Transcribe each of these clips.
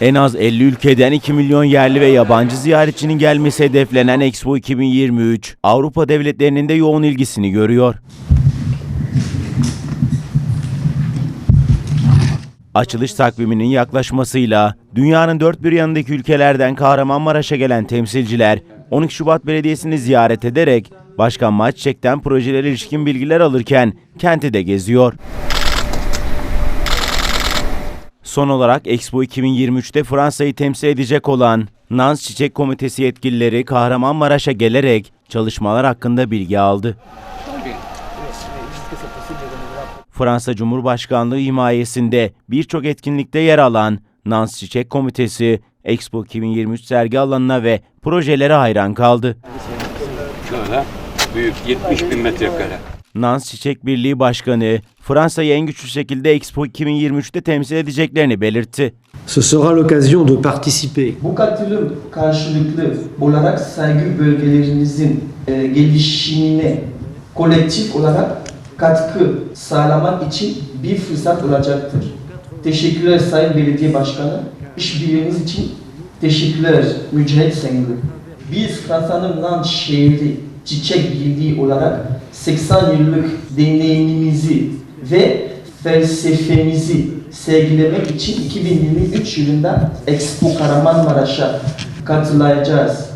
En az 50 ülkeden 2 milyon yerli ve yabancı ziyaretçinin gelmesi hedeflenen Expo 2023, Avrupa devletlerinin de yoğun ilgisini görüyor. Açılış takviminin yaklaşmasıyla dünyanın dört bir yanındaki ülkelerden Kahramanmaraş'a gelen temsilciler 12 Şubat Belediyesi'ni ziyaret ederek Başkan Maççek'ten projelere ilişkin bilgiler alırken kenti de geziyor. Son olarak Expo 2023'te Fransa'yı temsil edecek olan Nans Çiçek Komitesi yetkilileri Kahramanmaraş'a gelerek çalışmalar hakkında bilgi aldı. Fransa Cumhurbaşkanlığı himayesinde birçok etkinlikte yer alan Nans Çiçek Komitesi, Expo 2023 sergi alanına ve projelere hayran kaldı. Şöyle büyük 70 bin metrekare. Nans Çiçek Birliği Başkanı, Fransa'yı en güçlü şekilde Expo 2023'te temsil edeceklerini belirtti. Ce sera l'occasion de participer Bu katılım karşılıklı olarak sergi bölgelerinizin e, gelişimine kolektif olarak katkı sağlamak için bir fırsat olacaktır. Teşekkürler Sayın Belediye Başkanı. İşbirliğiniz için teşekkürler Mücahit Sengül. Biz Fransa'nın Nantes şehri Çiçek Birliği olarak 80 yıllık deneyimimizi ve felsefemizi sergilemek için 2023 yılında Expo Kahramanmaraş'a katılacağız.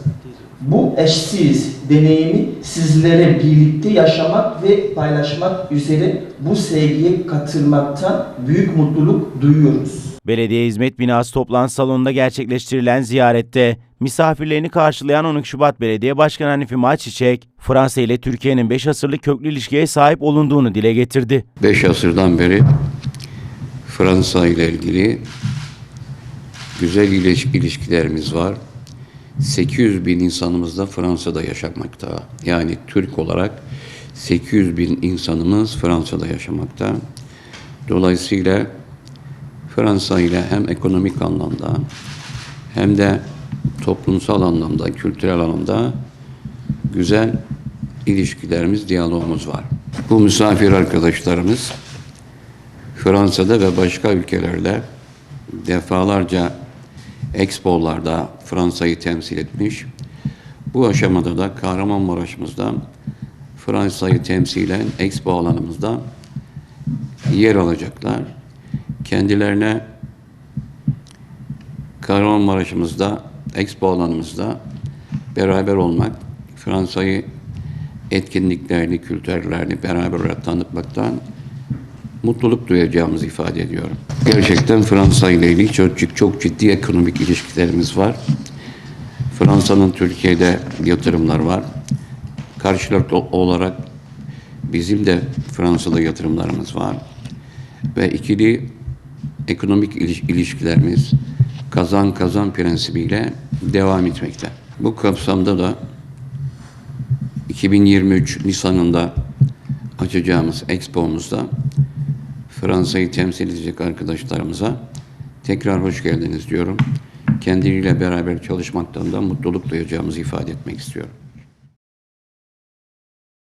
Bu eşsiz deneyimi sizlere birlikte yaşamak ve paylaşmak üzere bu sergiye katılmaktan büyük mutluluk duyuyoruz. Belediye Hizmet Binası toplantı salonunda gerçekleştirilen ziyarette misafirlerini karşılayan 12 Şubat Belediye Başkanı Hanifi Maççiçek, Fransa ile Türkiye'nin 5 asırlık köklü ilişkiye sahip olunduğunu dile getirdi. 5 asırdan beri Fransa ile ilgili güzel iliş- ilişkilerimiz var. 800 bin insanımız da Fransa'da yaşamakta. Yani Türk olarak 800 bin insanımız Fransa'da yaşamakta. Dolayısıyla Fransa ile hem ekonomik anlamda hem de toplumsal anlamda, kültürel anlamda güzel ilişkilerimiz, diyalogumuz var. Bu misafir arkadaşlarımız Fransa'da ve başka ülkelerde defalarca expolarda Fransa'yı temsil etmiş. Bu aşamada da Kahramanmaraş'ımızda Fransa'yı temsilen expo alanımızda yer alacaklar. Kendilerine Kahramanmaraş'ımızda, expo alanımızda beraber olmak, Fransa'yı etkinliklerini, kültürlerini beraber tanıtmaktan mutluluk duyacağımızı ifade ediyorum. Gerçekten Fransa ile ilgili çok, çok ciddi ekonomik ilişkilerimiz var. Fransa'nın Türkiye'de yatırımlar var. Karşılıklı olarak bizim de Fransa'da yatırımlarımız var. Ve ikili ekonomik iliş- ilişkilerimiz kazan kazan prensibiyle devam etmekte. Bu kapsamda da 2023 Nisan'ında açacağımız Expo'muzda Fransa'yı temsil edecek arkadaşlarımıza tekrar hoş geldiniz diyorum. Kendileriyle beraber çalışmaktan da mutluluk duyacağımızı ifade etmek istiyorum.